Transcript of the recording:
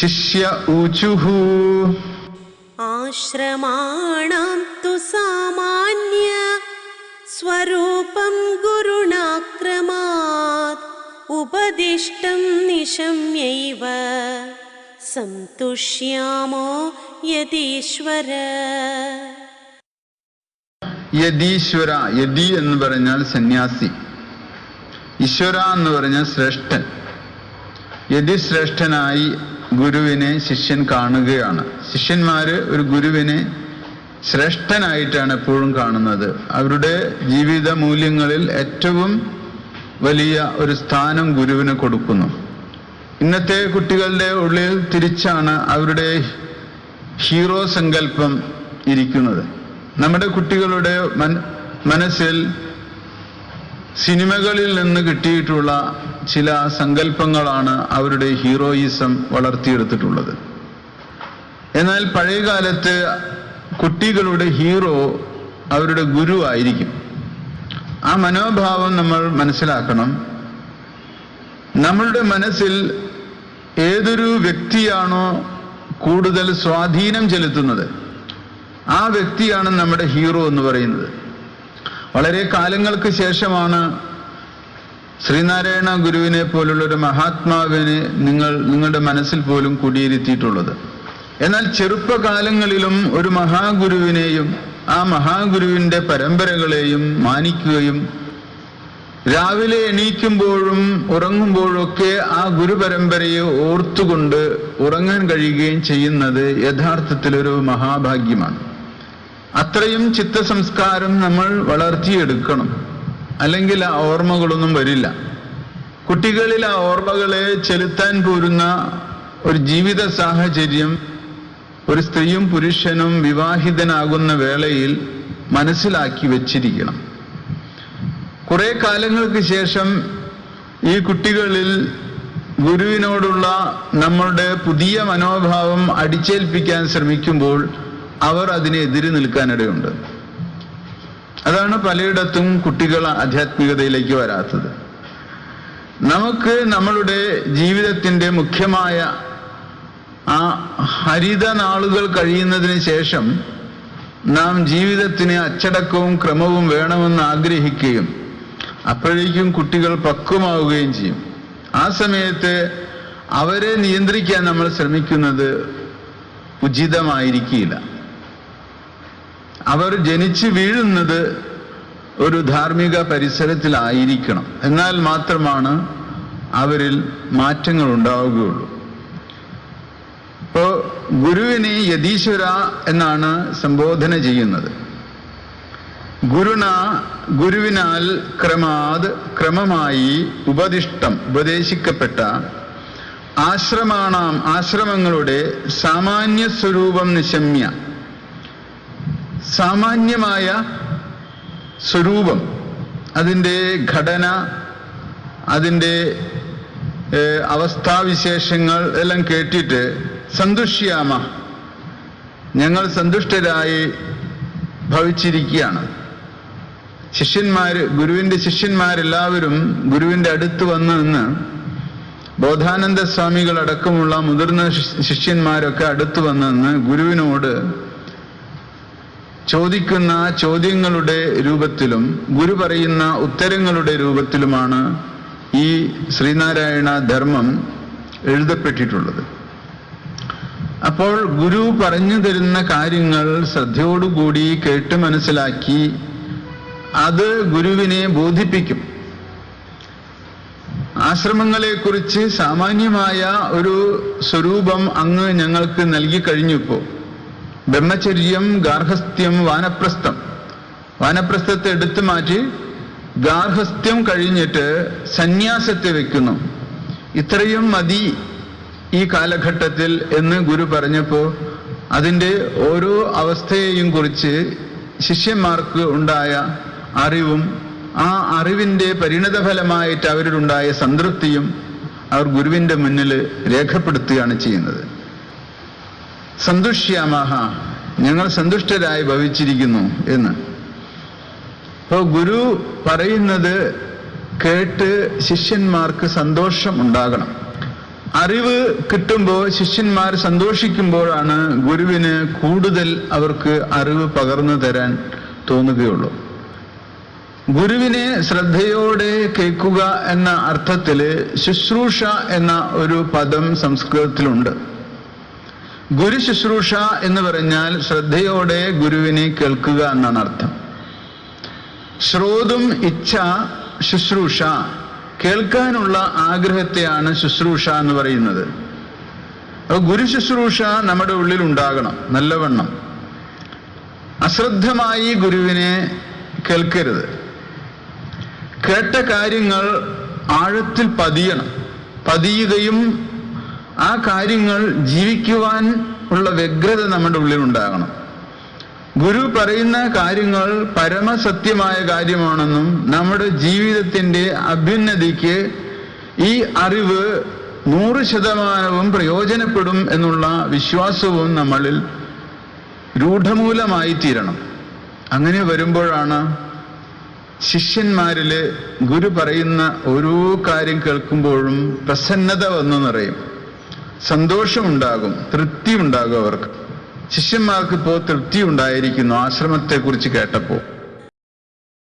ശിഷ്യ ഊചുഹു. ആശ്രമാണം സാമാന്യ സ്വരൂപം ഗുരുണാക്രമാത് ഉപദിഷ്ടം നിശമ്യൈവ. സന്തുഷ്യാമോ യതീശ്വര. യതീശ്വര യതി എന്ന് പറഞ്ഞാൽ സന്യാസി. ഈശ്വര എന്ന് പറഞ്ഞാൽ ശ്രേഷ്ഠൻ. യതിശ്രേഷ്ഠനായി ഗുരുവിനെ ശിഷ്യൻ കാണുകയാണ്. ശിഷ്യന്മാര് ഒരു ഗുരുവിനെ ശ്രേഷ്ഠനായിട്ടാണ് എപ്പോഴും കാണുന്നത്. അവരുടെ ജീവിത മൂല്യങ്ങളിൽ ഏറ്റവും വലിയ ഒരു സ്ഥാനം ഗുരുവിന് കൊടുക്കുന്നു. ഇന്നത്തെ കുട്ടികളുടെ ഉള്ളിൽ തിരിച്ചാണ് അവരുടെ ഹീറോ സങ്കല്പം ഇരിക്കുന്നത്. നമ്മുടെ കുട്ടികളുടെ മനസ്സിൽ സിനിമകളിൽ നിന്ന് കിട്ടിയിട്ടുള്ള ചില സങ്കല്പങ്ങളാണ് അവരുടെ ഹീറോയിസം വളർത്തിയെടുത്തിട്ടുള്ളത്. എന്നാൽ പഴയകാലത്ത് കുട്ടികളുടെ ഹീറോ അവരുടെ ഗുരു ആയിരിക്കും. ആ മനോഭാവം നമ്മൾ മനസ്സിലാക്കണം. നമ്മളുടെ മനസ്സിൽ ഏതൊരു വ്യക്തിയാണോ കൂടുതൽ സ്വാധീനം ചെലുത്തുന്നത്? ആ വ്യക്തിയാണ് നമ്മുടെ ഹീറോ എന്ന് പറയുന്നത്. വളരെ കാലങ്ങൾക്ക് ശേഷമാണ് ശ്രീനാരായണ ഗുരുവിനെ പോലുള്ള ഒരു മഹാത്മാവിനെ നിങ്ങൾ നിങ്ങളുടെ മനസ്സിൽ പോലും കുടിയിരുത്തിയിട്ടുള്ളത്. എന്നാൽ ചെറുപ്പകാലങ്ങളിലും ഒരു മഹാഗുരുവിനെയും ആ മഹാഗുരുവിന്റെ പരമ്പരകളെയും മാനിക്കുകയും രാവിലെ എണീക്കുമ്പോഴും ഉറങ്ങുമ്പോഴൊക്കെ ആ ഗുരുപരമ്പരയെ ഓർത്തുകൊണ്ട് ഉറങ്ങാൻ കഴിയുകയും ചെയ്യുന്നത് യഥാർത്ഥത്തിലൊരു മഹാഭാഗ്യമാണ്. അത്രയും ചിത്തസംസ്കാരം നമ്മൾ വളർത്തിയെടുക്കണം. അല്ലെങ്കിൽ ആ ഓർമ്മകളൊന്നും വരില്ല. കുട്ടികളിൽ ആ ഓർമ്മകളെ ചെലുത്താൻ പോരുന്ന ഒരു ജീവിത സാഹചര്യം ഒരു സ്ത്രീയും പുരുഷനും വിവാഹിതനാകുന്ന വേളയിൽ മനസ്സിലാക്കി വച്ചിരിക്കണം. കുറെ കാലങ്ങൾക്ക് ശേഷം ഈ കുട്ടികളിൽ ഗുരുവിനോടുള്ള നമ്മളുടെ പുതിയ മനോഭാവം അടിച്ചേൽപ്പിക്കാൻ ശ്രമിക്കുമ്പോൾ അവർ അതിനെ എതിര് നിൽക്കാനിടയുണ്ട്. അതാണ് പലയിടത്തും കുട്ടികൾ ആധ്യാത്മികതയിലേക്ക് വരാത്തത്. നമുക്ക് നമ്മളുടെ ജീവിതത്തിന്റെ മുഖ്യമായ ആ ഹരിത നാളുകൾ കഴിയുന്നതിന് ശേഷം നാം ജീവിതത്തിന് അച്ചടക്കവും ക്രമവും വേണമെന്ന് ആഗ്രഹിക്കുകയും അപ്പോഴേക്കും കുട്ടികൾ പക്വമാവുകയും ചെയ്യും. ആ സമയത്ത് അവരെ നിയന്ത്രിക്കാൻ നമ്മൾ ശ്രമിക്കുന്നത് ഉചിതമായിരിക്കില്ല. അവർ ജനിച്ചു വീഴുന്നത് ഒരു ധാർമ്മിക പരിസരത്തിലായിരിക്കണം. എന്നാൽ മാത്രമാണ് അവരിൽ മാറ്റങ്ങൾ ഉണ്ടാവുകയുള്ളൂ. ഇപ്പോ ഗുരുവിനെ യതീശ്വര എന്നാണ് സംബോധന ചെയ്യുന്നത്. ഗുരുണ ഗുരുവിനാൽ ക്രമാത് ക്രമമായി ഉപദിഷ്ടം ഉപദേശിക്കപ്പെട്ട ആശ്രമാണാം ആശ്രമങ്ങളുടെ സാമാന്യ സ്വരൂപം നിശമ്യ. സാമാന്യമായ സ്വരൂപം അതിന്റെ ഘടന അതിന്റെ അവസ്ഥാവിശേഷങ്ങൾ എല്ലാം കേട്ടിട്ട് സന്തുഷ്യാമ ഞങ്ങൾ സന്തുഷ്ടരായി ഭവിച്ചിരിക്കുകയാണ്. ശിഷ്യന്മാർ ഗുരുവിന്റെ ശിഷ്യന്മാരെല്ലാവരും ഗുരുവിന്റെ അടുത്ത് വന്നു നിന്ന് ബോധാനന്ദ സ്വാമികളടക്കമുള്ള മുതിർന്ന ശിഷ്യന്മാരൊക്കെ അടുത്ത് വന്നു നിന്ന് ഗുരുവിനോട് ചോദിക്കുന്ന ചോദ്യങ്ങളുടെ രൂപത്തിലും ഗുരു പറയുന്ന ഉത്തരങ്ങളുടെ രൂപത്തിലുമാണ് ഈ ശ്രീനാരായണ ധർമ്മം എഴുതപ്പെട്ടിട്ടുള്ളത്. അപ്പോൾ ഗുരു പറഞ്ഞു തരുന്ന കാര്യങ്ങൾ ശ്രദ്ധയോടുകൂടി കേട്ട് മനസ്സിലാക്കി അത് ഗുരുവിനെ ബോധിപ്പിക്കും. ആശ്രമങ്ങളെക്കുറിച്ച് സാമാന്യമായ ഒരു സ്വരൂപം അങ്ങ് ഞങ്ങൾക്ക് നൽകി കഴിഞ്ഞിപ്പോ. ബ്രഹ്മചര്യം ഗാർഹസ്ഥ്യം വാനപ്രസ്ഥം. വാനപ്രസ്ഥത്തെ എടുത്തു മാറ്റി ഗാർഹസ്ഥ്യം കഴിഞ്ഞിട്ട് സന്യാസത്തെ വെക്കുന്നു. ഇത്രയും മതി ഈ കാലഘട്ടത്തിൽ എന്ന് ഗുരു പറഞ്ഞപ്പോൾ അതിന്റെ ഓരോ അവസ്ഥയെയും കുറിച്ച് ശിഷ്യന്മാർക്ക് ഉണ്ടായ അറിവും ആ അറിവിന്റെ പരിണതഫലമായിട്ട് അവരിലുണ്ടായ സംതൃപ്തിയും അവർ ഗുരുവിന്റെ മുന്നിൽ രേഖപ്പെടുത്തുകയാണ് ചെയ്യുന്നത്. സന്തുഷ്യാമഹ. ഞങ്ങൾ സന്തുഷ്ടരായി ഭവിച്ചിരിക്കുന്നു എന്ന്. അപ്പോൾ ഗുരു പറയുന്നത് കേട്ട് ശിഷ്യന്മാർക്ക് സന്തോഷം ഉണ്ടാകണം. അറിവ് കിട്ടുമ്പോൾ ശിഷ്യന്മാർ സന്തോഷിക്കുമ്പോഴാണ് ഗുരുവിന് കൂടുതൽ അവർക്ക് അറിവ് പകർന്നു തരാൻ തോന്നുകയുള്ളൂ. ഗുരുവിനെ ശ്രദ്ധയോടെ കേൾക്കുക എന്ന അർത്ഥത്തിൽ ശുശ്രൂഷ എന്ന ഒരു പദം സംസ്കൃതത്തിലുണ്ട്. ഗുരു ശുശ്രൂഷ എന്ന് പറഞ്ഞാൽ ശ്രദ്ധയോടെ ഗുരുവിനെ കേൾക്കുക എന്നാണ് അർത്ഥം. ശ്രോതും ഇച്ഛ ശുശ്രൂഷ കേൾക്കാനുള്ള ആഗ്രഹത്തെയാണ് ശുശ്രൂഷ എന്ന് പറയുന്നത്. അപ്പോൾ ഗുരു ശുശ്രൂഷ നമ്മുടെ ഉള്ളിൽ ഉണ്ടാകണം നല്ലവണ്ണം. അശ്രദ്ധമായി ഗുരുവിനെ കേൾക്കരുത്. കേട്ട കാര്യങ്ങൾ ആഴത്തിൽ പതിയണം. പതിയുകയും ആ കാര്യങ്ങൾ ജീവിക്കുവാൻ ഉള്ള വ്യഗ്രത നമ്മുടെ ഉള്ളിൽ ഉണ്ടാകണം ഗുരു പറയുന്ന കാര്യങ്ങൾ പരമസത്യമായ കാര്യമാണെന്നും നമ്മുടെ ജീവിതത്തിന്റെ അഭ്യുന്നതിക്ക് ഈ അറിവ് നൂറ് ശതമാനവും പ്രയോജനപ്പെടും എന്നുള്ള വിശ്വാസവും നമ്മളിൽ രൂഢമൂലമായി തീരണം അങ്ങനെ വരുമ്പോഴാണ് ശിഷ്യന്മാരിൽ ഗുരു പറയുന്ന ഓരോ കാര്യം കേൾക്കുമ്പോഴും പ്രസന്നത വന്നു നിറയും. സന്തോഷമുണ്ടാകും തൃപ്തി ഉണ്ടാകും അവർക്ക്. ശിഷ്യന്മാർക്ക് ഇപ്പോൾ തൃപ്തി ഉണ്ടായിരിക്കുന്നു ആശ്രമത്തെക്കുറിച്ച് കേട്ടപ്പോൾ